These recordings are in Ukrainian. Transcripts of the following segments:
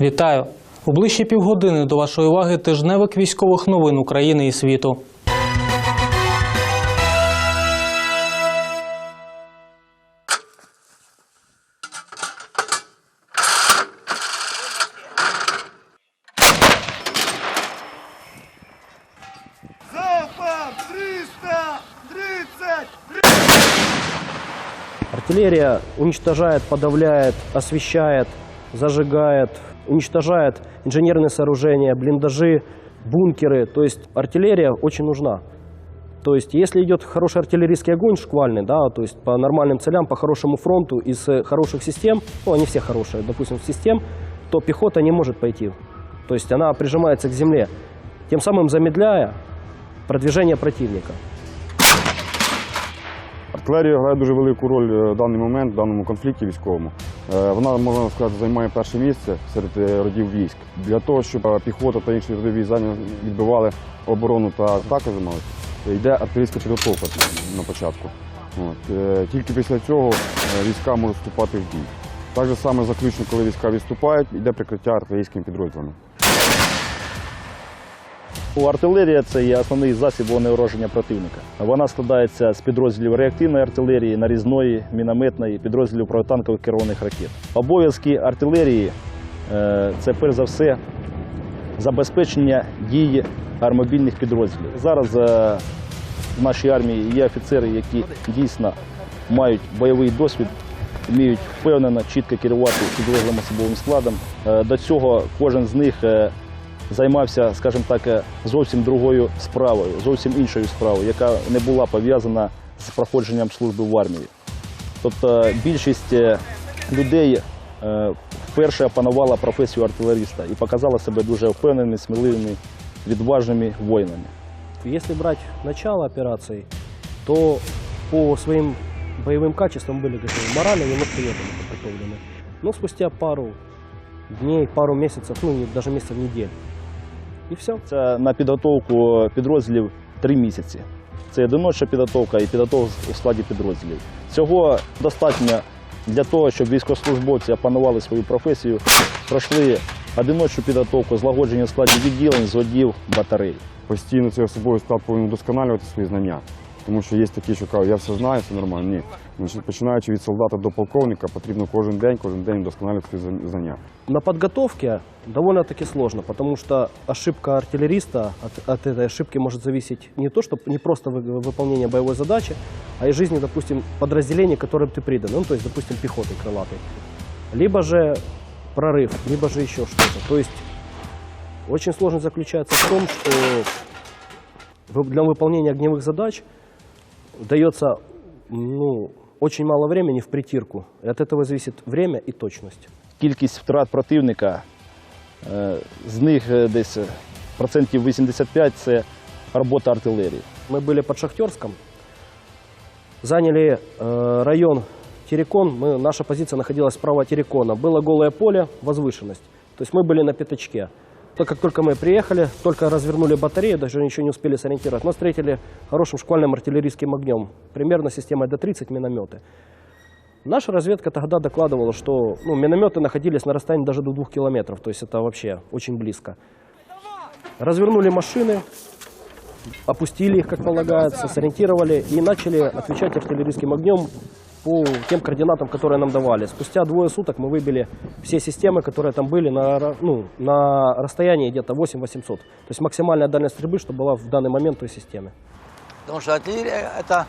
Вітаю! У ближчі півгодини до вашої уваги тижневик військових новин України і світу. Запад 330! Артиллерия уничтожает, подавляет, освещает, зажигает, уничтожает инженерные сооружения, блиндажи, бункеры. То есть артиллерия очень нужна. То есть если идет хороший артиллерийский огонь шквальный, да, то есть по нормальным целям, по хорошему фронту из хороших систем, ну они все хорошие, допустим, систем, то пехота не может пойти. То есть она прижимается к земле, тем самым замедляя продвижение противника. Артилерія грає дуже велику роль е, в даний момент, в даному конфлікті військовому. Е, Вона, можна сказати, займає перше місце серед е, родів військ. Для того, щоб піхота та інші роди військ відбивали оборону та атаку займалися, йде артилерійська підготовка на початку. От. Тільки після цього війська можуть вступати в бій. Так же саме заключно, коли війська відступають, йде прикриття артилерійськими підрозділами. У артилерія це є основний засіб вогнеураження противника. Вона складається з підрозділів реактивної артилерії, нарізної, мінометної, підрозділів протитанкових керованих ракет. Обов'язки артилерії е, це перш за все забезпечення дії армобільних підрозділів. Зараз е, в нашій армії є офіцери, які дійсно мають бойовий досвід, вміють впевнено, чітко керувати підрозділом особовим складом. Е, До цього кожен з них займався, скажімо так, е, зовсім другою справою, зовсім іншою справою, яка не була пов'язана з проходженням служби в армії. Тобто більшість е, людей е, вперше опанувала професію артилеріста і показала себе дуже впевненими, сміливими, відважними воїнами. Если брать начало операции, то по своим боевым качествам были готовы. Морально немножко не были подготовлены. Но спустя пару дней, пару месяцев, ну не- даже месяцев, недель. И все. Це на підготовку підрозділів три місяці. Це одиноча підготовка і підготовка у складі підрозділів. Цього достатньо для того, щоб військовослужбовці опанували свою професію, пройшли одиночну підготовку, злагодження складів відділень, зводів, батарей. Постійно цей особовий склад повинен вдосконалювати свої знання. Тому що є такі, що кажуть, я все знаю, все нормально. Ні. Значить, починаючи від солдата до полковника, потрібно кожен день, кожен день вдосконалювати свої зна- знання. На подготовке довольно-таки сложно, потому что ошибка артиллериста от, от этой ошибки может зависеть не то, что не просто вы- выполнение боевой задачи, а и жизни, допустим, подразделений, которым ты придан, ну, то есть, допустим, пехоты крылатой. Либо же прорыв, либо же еще что-то. То есть очень сложность заключается в том, что вы- для выполнения огневых задач дается ну, очень мало времени в притирку. И от этого зависит время и точность. Кількість втрат противника, е, з них е, десь е, процентів 85 це робота артилерії. Мы были под Шахтерском, заняли э, район Терекон. Мы, наша позиция находилась справа Терекона. Было голое поле, возвышенность. То есть мы были на пятачке. То, как только мы приехали, только развернули батарею, даже ничего не успели сориентировать. Нас встретили хорошим шквальным артиллерийским огнем. Примерно системой Д-30 минометы. Наша разведка тогда докладывала, что ну, минометы находились на расстоянии даже до двух километров. То есть это вообще очень близко. Развернули машины, опустили их, как полагается, сориентировали и начали отвечать артиллерийским огнем по тем координатам, которые нам давали. Спустя двое суток мы выбили все системы, которые там были на, ра- ну, на расстоянии где-то 8800. То есть максимальная дальность стрельбы, что была в данный момент в той системе. Тому що артилерія це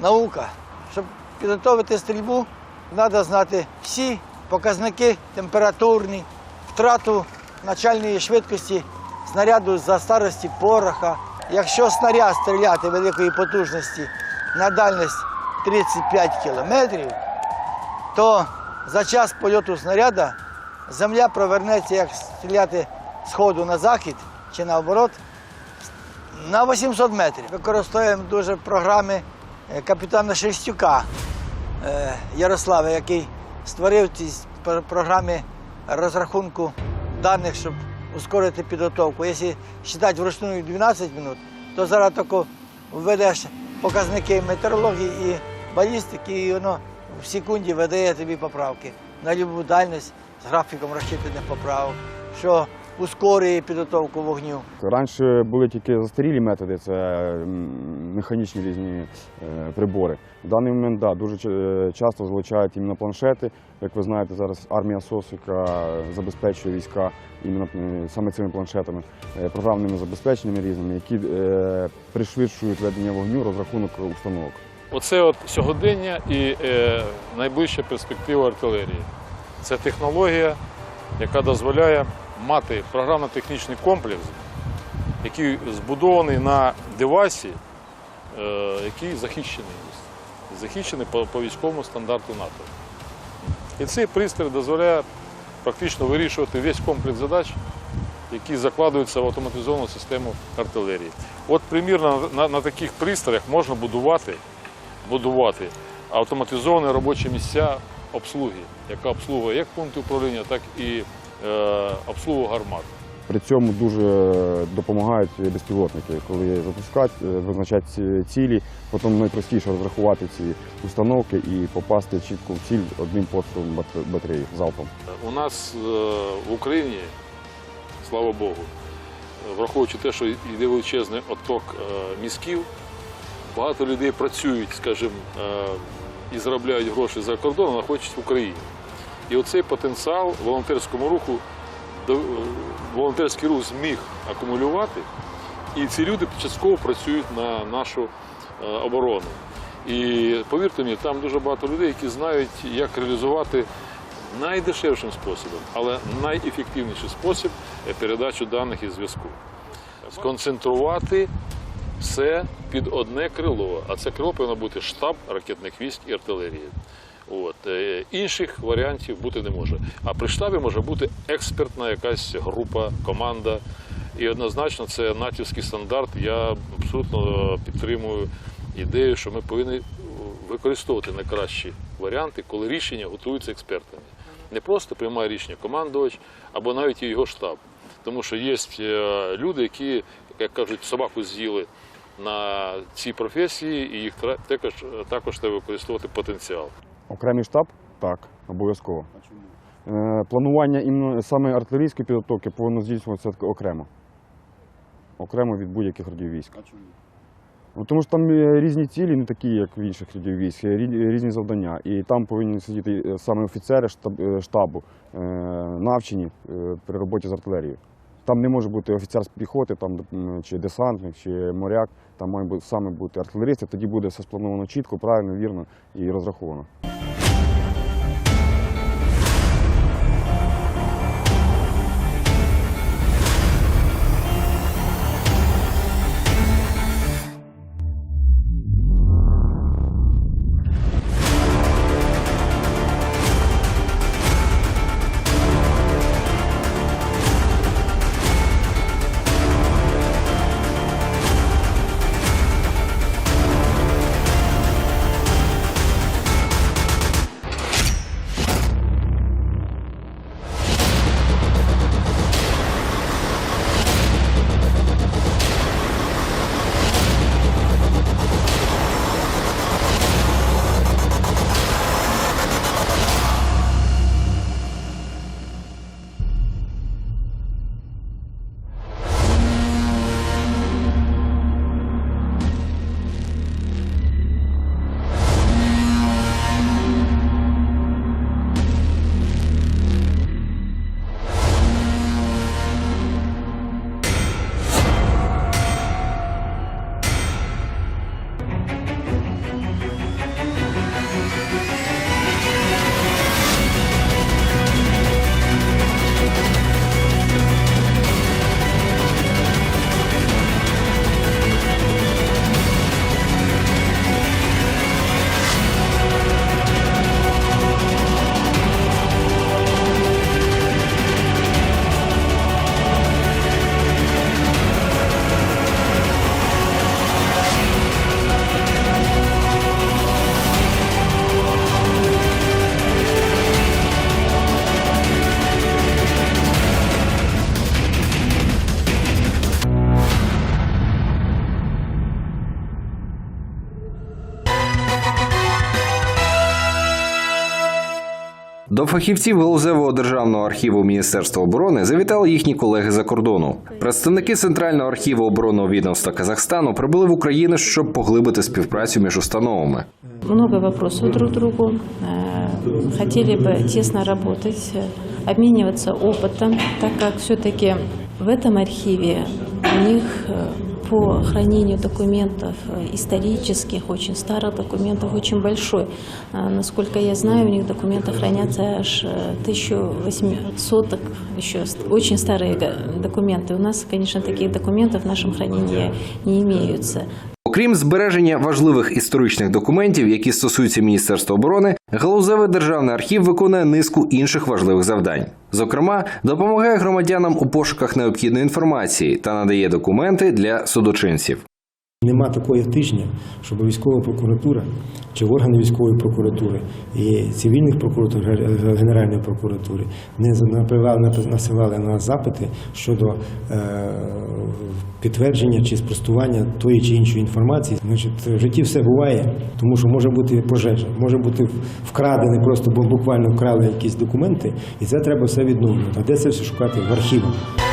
наука. Щоб підготовити стрільбу, треба знати всі показники температурні, втрату начальної швидкості снаряду за старості пороха. Якщо снаряд стріляти великої потужності на дальність 35 кілометрів, то за час польоту снаряда земля провернеться, як стріляти з ходу на захід чи наоборот, на 800 метрів. Використовуємо дуже програми е, капітана Шерстюка е, Ярослава, який створив ці програми розрахунку даних, щоб ускорити підготовку. Якщо вважати вручну 12 минут, то зараз тако введеш показники метеорології і балістики, і воно в секунді видає тобі поправки. на любу дальність з графіком розчитаних поправок, що ускорює підготовку вогню. Раніше були тільки застарілі методи, це механічні різні е, прибори. В даний момент да, дуже е, часто залучають іменно планшети. Як ви знаєте, зараз армія СОС, яка забезпечує війська іменно е, саме цими планшетами, е, програмними забезпеченнями різними, які е, пришвидшують ведення вогню, розрахунок установок. Оце от сьогодення і е, найближча перспектива артилерії. Це технологія, яка дозволяє мати програмно-технічний комплекс, який збудований на девайсі, е, який захищений. Захищений по, по військовому стандарту НАТО. І цей пристрій дозволяє практично вирішувати весь комплекс задач, які закладаються в автоматизовану систему артилерії. От примірно на, на таких пристроях можна будувати будувати автоматизовані робочі місця обслуги, яка обслуговує як пункти управління, так і е, обслугу гармат. При цьому дуже допомагають безпілотники, коли запускати, е, визначати цілі, потім найпростіше розрахувати ці установки і попасти чітко в ціль одним пострілом батареї залпом. У нас е, в Україні, слава Богу, враховуючи те, що йде величезний отток мізків, багато людей працюють, скажімо, е, і заробляють гроші за кордоном, знаходячись в Україні. І оцей потенціал волонтерському руху, е, волонтерський рух зміг акумулювати, і ці люди частково працюють на нашу е, оборону. І повірте мені, там дуже багато людей, які знають, як реалізувати найдешевшим способом, але найефективніший спосіб передачу даних і зв'язку. Сконцентрувати все під одне крило, а це крило повинно бути штаб ракетних військ і артилерії. От. е, Інших варіантів бути не може. А при штабі може бути експертна якась група, команда. І однозначно це натівський стандарт. Я абсолютно підтримую ідею, що ми повинні використовувати найкращі варіанти, коли рішення готуються експертами. Не просто приймає рішення командувач або навіть його штаб. Тому що є е, люди, які, як кажуть, собаку з'їли на цій професії, і їх також, також треба використовувати потенціал. Окремий штаб так, обов'язково. Е, Планування іменно саме артилерійської підготовки повинно здійснюватися окремо. Окремо від будь-яких родів військ. Ну, тому що там е, різні цілі, не такі, як в інших родів військ, різні завдання. І там повинні сидіти е, саме офіцери штаб- штабу, навчені при роботі з артилерією. Там не може бути офіцер з піхоти, там, чи десантник, чи моряк. Там бути саме бути артилерист, тоді буде все сплановано чітко, правильно, вірно і розраховано. До фахівців галузевого державного архіву Міністерства оборони завітали їхні колеги за кордону. Представники Центрального архіву оборонного відомства Казахстану прибули в Україну, щоб поглибити співпрацю між установами. Много вопросов друг к другу. Э, Хотели бы тесно работать, э, обмениваться опытом, так как все-таки в этом архиве у них э, по хранению документов э, исторических, очень старых документов, очень большой. А, Насколько я знаю, у них документы хранятся аж э, 1800, еще ст- очень старые га- документы. У нас, конечно, таких документов в нашем хранении не имеются. Окрім збереження важливих історичних документів, які стосуються Міністерства оборони, галузевий державний архів виконує низку інших важливих завдань. Зокрема, допомагає громадянам у пошуках необхідної інформації та надає документи для судочинців. Нема такого тижня, щоб військова прокуратура чи органи військової прокуратури і цивільних прокуратур Генеральної прокуратури не насилали на запити щодо е, підтвердження чи спростування тої чи іншої інформації. Значить, в житті все буває, тому що може бути пожежа, може бути вкрадене, просто бо буквально вкрали якісь документи, і це треба все відновлювати. А де це все шукати? В архівах.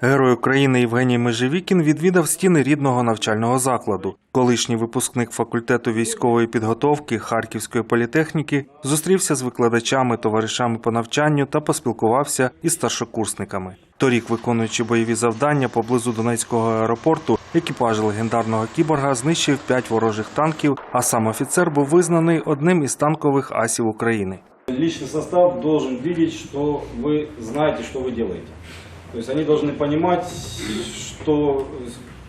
Герой України Євгеній Межевікін відвідав стіни рідного навчального закладу. Колишній випускник факультету військової підготовки Харківської політехніки зустрівся з викладачами, товаришами по навчанню та поспілкувався із старшокурсниками. Торік, виконуючи бойові завдання поблизу Донецького аеропорту, екіпаж легендарного кіборга знищив п'ять ворожих танків, а сам офіцер був визнаний одним із танкових асів України. Личный состав должен видеть, что вы знаете, что вы делаете. То есть они должны понимать, что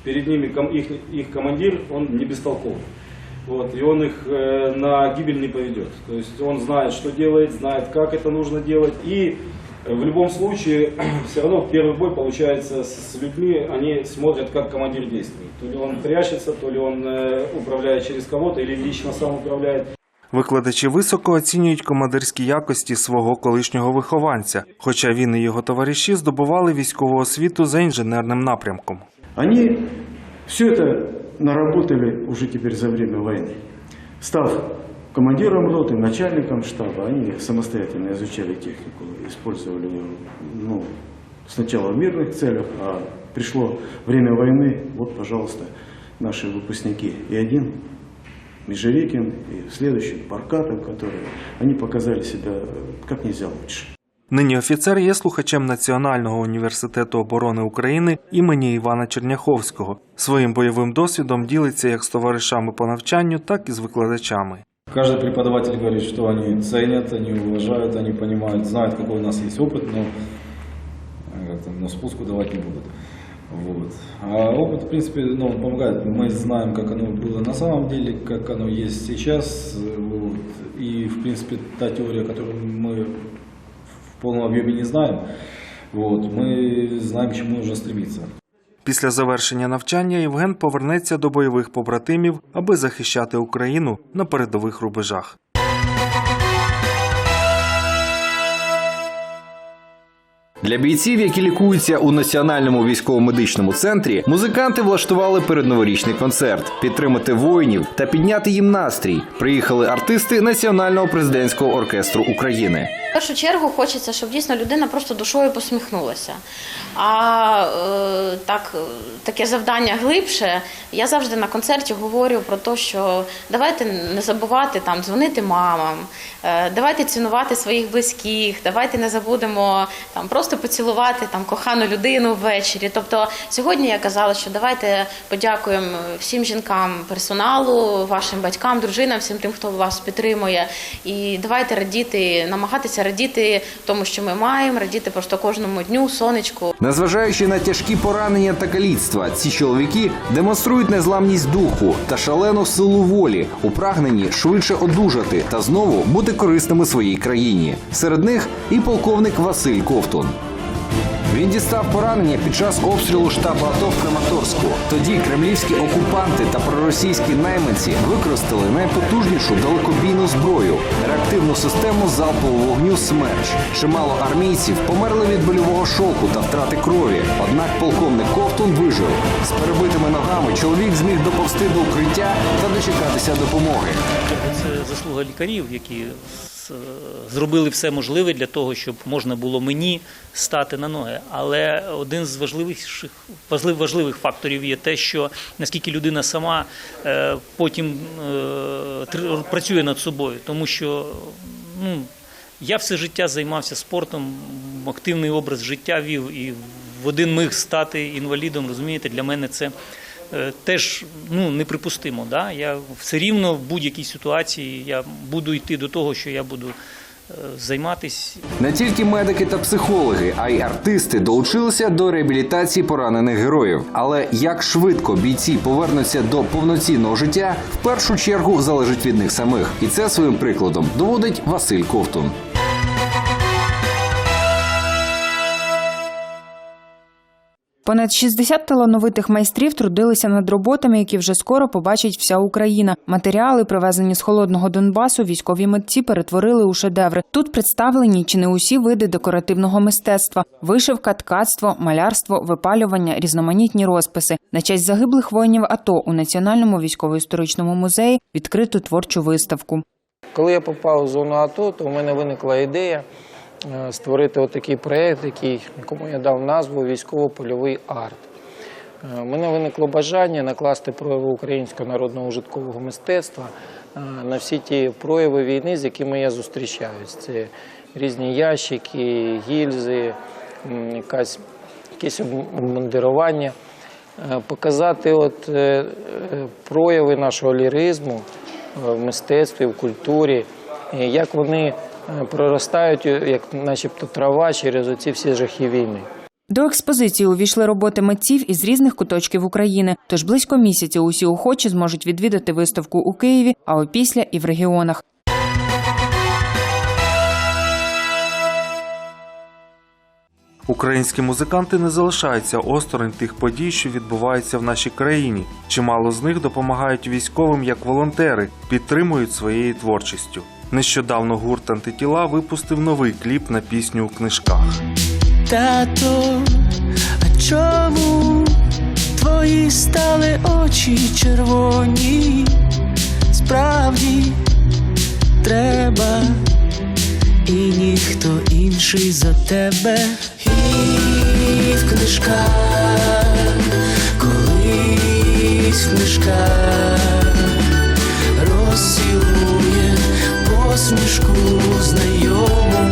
перед ними их, их командир, он не бестолковый. Вот, и он их э, на гибель не поведет. То есть он знает, что делает, знает, как это нужно делать. И в любом случае, все равно в первый бой получается с людьми, они смотрят, как командир действует. То ли он прячется, то ли он э, управляет через кого-то, или лично сам управляет. Викладачі високо оцінюють командирські якості свого колишнього вихованця, хоча він і його товариші здобували військову освіту за інженерним напрямком. Они все это наработали уже теперь за время войны. Став командиром роты, начальником штаба, они самостоятельно изучали технику, использовали ее ну, сначала в мирных целях, а пришло время войны, вот, пожалуйста, наши выпускники. И один Межевикин, и следующий Баркатов, которые, они показали себя э, как нельзя лучше. Нині офіцер є слухачем Національного університету оборони України імені Івана Черняховського. Своїм бойовим досвідом ділиться як з товаришами по навчанню, так і з викладачами. Каждый преподаватель говорит, что они ценят, они уважают, они понимают, знают, какой у нас есть опыт, но, э, как-то, но спуску давать не будут. Вот. А опыт, в принципе, ну, он помогает. Мы знаем, как оно было на самом деле, как оно есть сейчас. э, Вот. И, в принципе, та теория, которую мы в полном объеме не знаем, вот, мы знаем, к чему нужно стремиться. Після завершення навчання Євген повернеться до бойових побратимів, аби захищати Україну на передових рубежах. Для бійців, які лікуються у національному військово-медичному центрі, музиканти влаштували передноворічний концерт. Підтримати воїнів та підняти їм настрій. Приїхали артисти Національного президентського оркестру України. В першу чергу хочеться, щоб дійсно людина просто душою посміхнулася. А е, так, таке завдання глибше. Я завжди на концерті говорю про те, що давайте не забувати там дзвонити мамам, е, давайте цінувати своїх близьких, давайте не забудемо там просто поцілувати там кохану людину ввечері. Тобто сьогодні я казала, що давайте подякуємо всім жінкам персоналу, вашим батькам, дружинам, всім тим, хто вас підтримує. І давайте радіти, намагатися радіти тому, що ми маємо, радіти просто кожному дню, сонечку. Незважаючи на тяжкі поранення та каліцтва, ці чоловіки демонструють незламність духу та шалену силу волі у прагненні швидше одужати та знову бути корисними своїй країні. Серед них і полковник Василь Ковтун. Він дістав поранення під час обстрілу штабу АТО в Краматорську. Тоді кремлівські окупанти та проросійські найманці використали найпотужнішу далекобійну зброю реактивну систему залпового вогню Смерч. Чимало армійців померли від больового шоку та втрати крові. Однак полковник Ковтун вижив. З перебитими ногами чоловік зміг доповсти до укриття та дочекатися допомоги. Це заслуга лікарів, які зробили все можливе для того, щоб можна було мені стати на ноги. Але один з важливіших важлив- важливих факторів є те, що наскільки людина сама е, потім е, працює над собою, тому що ну. Я все життя займався спортом, активний образ життя вів і в один миг стати інвалідом, розумієте, для мене це е, теж ну, неприпустимо. Да? Я все рівно в будь-якій ситуації я буду йти до того, що я буду е, займатися Не тільки медики та психологи, а й артисти долучилися до реабілітації поранених героїв. Але як швидко бійці повернуться до повноцінного життя, в першу чергу залежить від них самих. І це своїм прикладом доводить Василь Ковтун. Понад 60 талановитих майстрів трудилися над роботами, які вже скоро побачить вся Україна. Матеріали, привезені з холодного Донбасу, військові митці перетворили у шедеври. Тут представлені чи не усі види декоративного мистецтва: вишивка, ткацтво, малярство, випалювання, різноманітні розписи. На честь загиблих воїнів АТО у Національному військово-історичному музеї відкрито творчу виставку. Коли я попав в зону АТО, то в мене виникла ідея створити отакий проєкт, який, якому я дав назву Військово-польовий арт. Е, мене виникло бажання накласти прояви українського народного ужиткового мистецтва е, на всі ті прояви війни, з якими я зустрічаюсь. Це різні ящики, гільзи, якась, якесь обмундирування. Е, Показати от, е, е, прояви нашого ліризму е, в мистецтві, в культурі, е, як вони е, проростають, е, як начебто трава через оці всі жахи війни. До експозиції увійшли роботи митців із різних куточків України. Тож близько місяця усі охочі зможуть відвідати виставку у Києві, а опісля і в регіонах. Українські музиканти не залишаються осторонь тих подій, що відбуваються в нашій країні. Чимало з них допомагають військовим як волонтери, підтримують своєю творчістю. Нещодавно гурт антитіла випустив новий кліп на пісню у книжках. Тато, а чому твої стали очі червоні? Справді треба, і ніхто інший за тебе. І в книжках, колись в книжках посмішку знайому.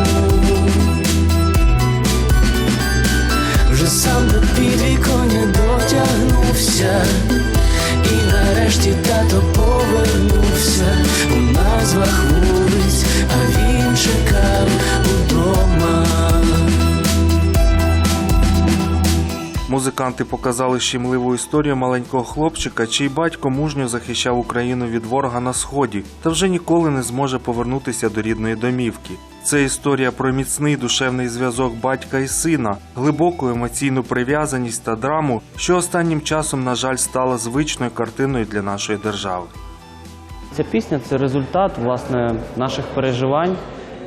Музиканти показали щемливу історію маленького хлопчика, чий батько мужньо захищав Україну від ворога на сході та вже ніколи не зможе повернутися до рідної домівки. Це історія про міцний душевний зв'язок батька і сина, глибоку емоційну прив'язаність та драму, що останнім часом, на жаль, стала звичною картиною для нашої держави. Ця пісня це результат власне наших переживань,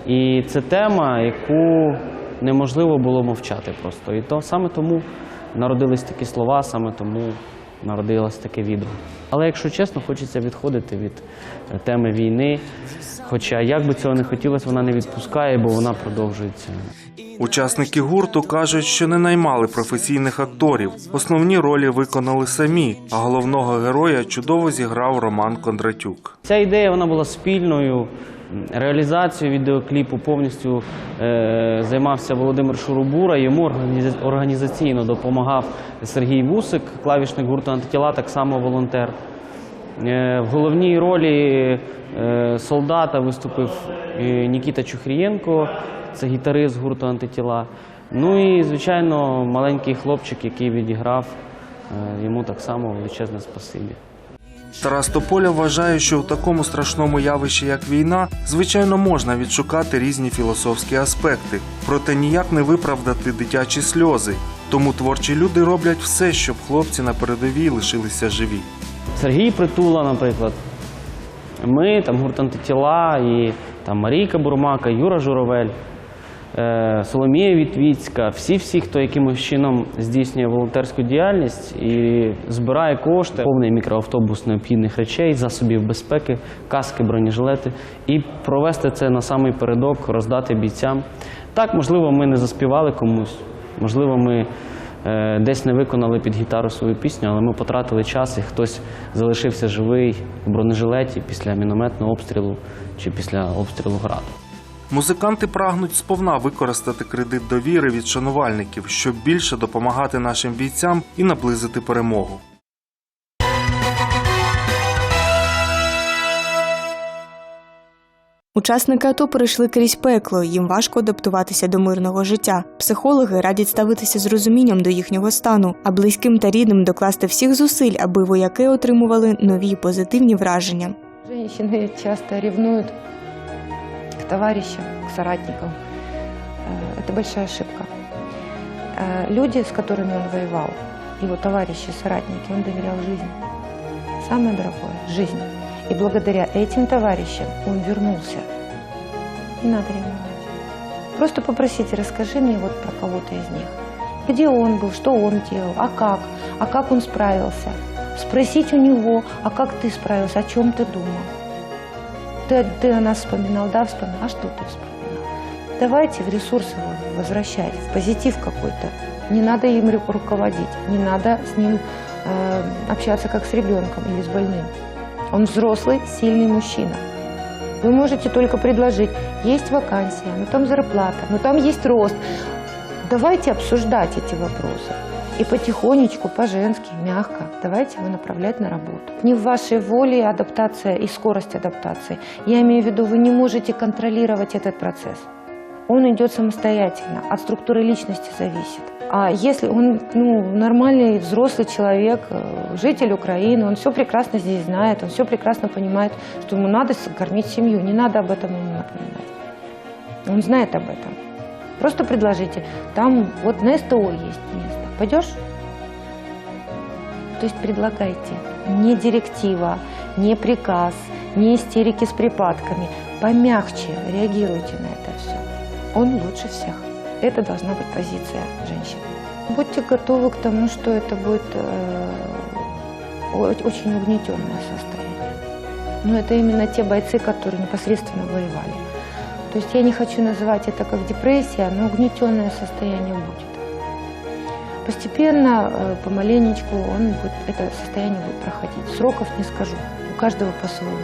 і це тема, яку неможливо було мовчати просто. І то саме тому народились такі слова, саме тому народилось таке відео. Але якщо чесно, хочеться відходити від е, теми війни. Хоча як би цього не хотілося, вона не відпускає, бо вона продовжується. Учасники гурту кажуть, що не наймали професійних акторів. Основні ролі виконали самі, а головного героя чудово зіграв Роман Кондратюк. Ця ідея вона була спільною. Реалізацією відеокліпу повністю е, займався Володимир Шурубура. Йому організаційно допомагав Сергій Вусик, клавішник гурту антитіла, так само волонтер. Е, в головній ролі е, солдата виступив Нікіта Чухрієнко, це гітарист гурту антитіла. Ну і, звичайно, маленький хлопчик, який відіграв, йому так само величезне спасибі. Тарас Тополя вважає, що у такому страшному явищі, як війна, звичайно можна відшукати різні філософські аспекти, проте ніяк не виправдати дитячі сльози. Тому творчі люди роблять все, щоб хлопці на передовій лишилися живі. Сергій Притула, наприклад. Ми, там гурт антитіла, і там Марійка Бурмака, Юра Журавель, е, Соломія Вітвіцька, всі-всі, хто якимось чином здійснює волонтерську діяльність і збирає кошти, повний мікроавтобус необхідних речей, засобів безпеки, каски, бронежилети, і провести це на самий передок, роздати бійцям. Так, можливо, ми не заспівали комусь, можливо, ми е, десь не виконали під гітару свою пісню, але ми потратили час, і хтось залишився живий в бронежилеті після мінометного обстрілу чи після обстрілу граду. Музиканти прагнуть сповна використати кредит довіри від шанувальників, щоб більше допомагати нашим бійцям і наблизити перемогу. Учасники АТО перейшли крізь пекло, їм важко адаптуватися до мирного життя. Психологи радять ставитися з розумінням до їхнього стану, а близьким та рідним докласти всіх зусиль, аби вояки отримували нові позитивні враження. Женщины часто ревнуют товарищам, к соратникам. Э, Это большая ошибка. Э, Люди, с которыми он воевал, его товарищи, соратники, он доверял жизнь. Самое дорогое – жизнь. И благодаря этим товарищам он вернулся. Не надо ревновать. Просто попросите, расскажи мне вот про кого-то из них. Где он был, что он делал, а как, а как он справился. Спросить у него, а как ты справился, о чем ты думал. Ты, ты о нас вспоминал, да, вспоминал, а что ты вспоминал? Давайте в ресурс его возвращать, в позитив какой-то. Не надо им ру- руководить, не надо с ним э, общаться как с ребенком или с больным. Он взрослый, сильный мужчина. Вы можете только предложить, есть вакансия, но там зарплата, но там есть рост. Давайте обсуждать эти вопросы. И потихонечку, по-женски, мягко, давайте его направлять на работу. Не в вашей воле адаптация и скорость адаптации. Я имею в виду, вы не можете контролировать этот процесс. Он идет самостоятельно, от структуры личности зависит. А если он ну, нормальный взрослый человек, э, житель Украины, он все прекрасно здесь знает, он все прекрасно понимает, что ему надо кормить семью, не надо об этом ему напоминать. Он знает об этом. Просто предложите, там вот на СТО есть место. Пойдешь? То есть предлагайте. Не директива, не приказ, не истерики с припадками. Помягче реагируйте на это все. Он лучше всех. Это должна быть позиция женщины. Будьте готовы к тому, что это будет э, очень угнетенное состояние. Но это именно те бойцы, которые непосредственно воевали. То есть я не хочу называть это как депрессия, но угнетенное состояние будет. Постепенно, э, помаленечку, он будет, это состояние будет проходить. Сроков не скажу, у каждого по-своему.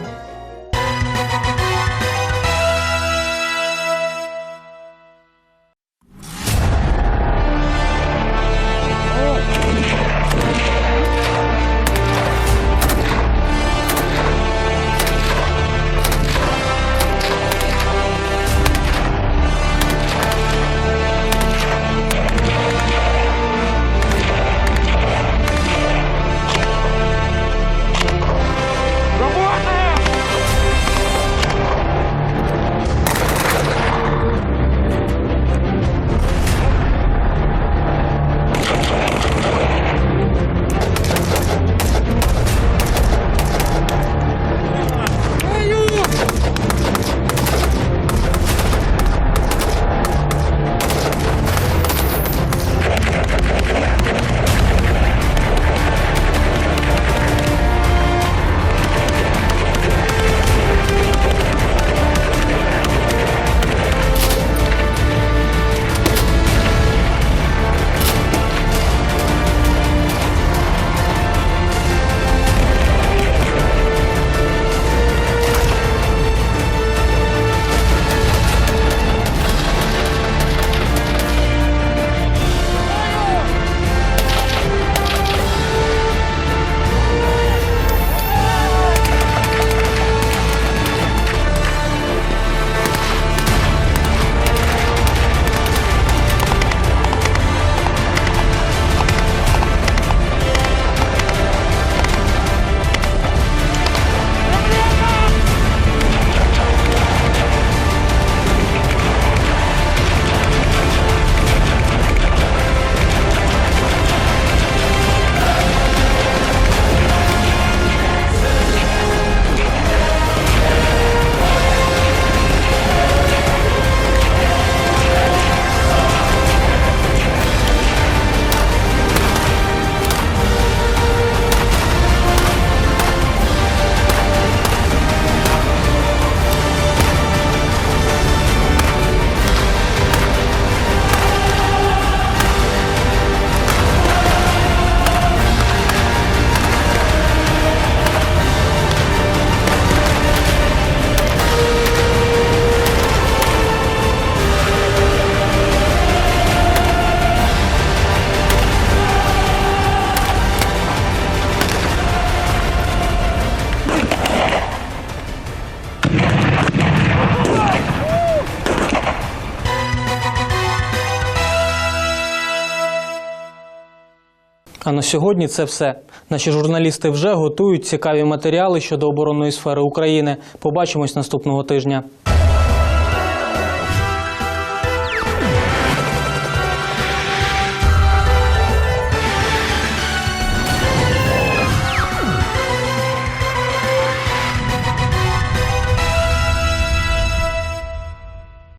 А на сьогодні це все. Наші журналісти вже готують цікаві матеріали щодо оборонної сфери України. Побачимось наступного тижня.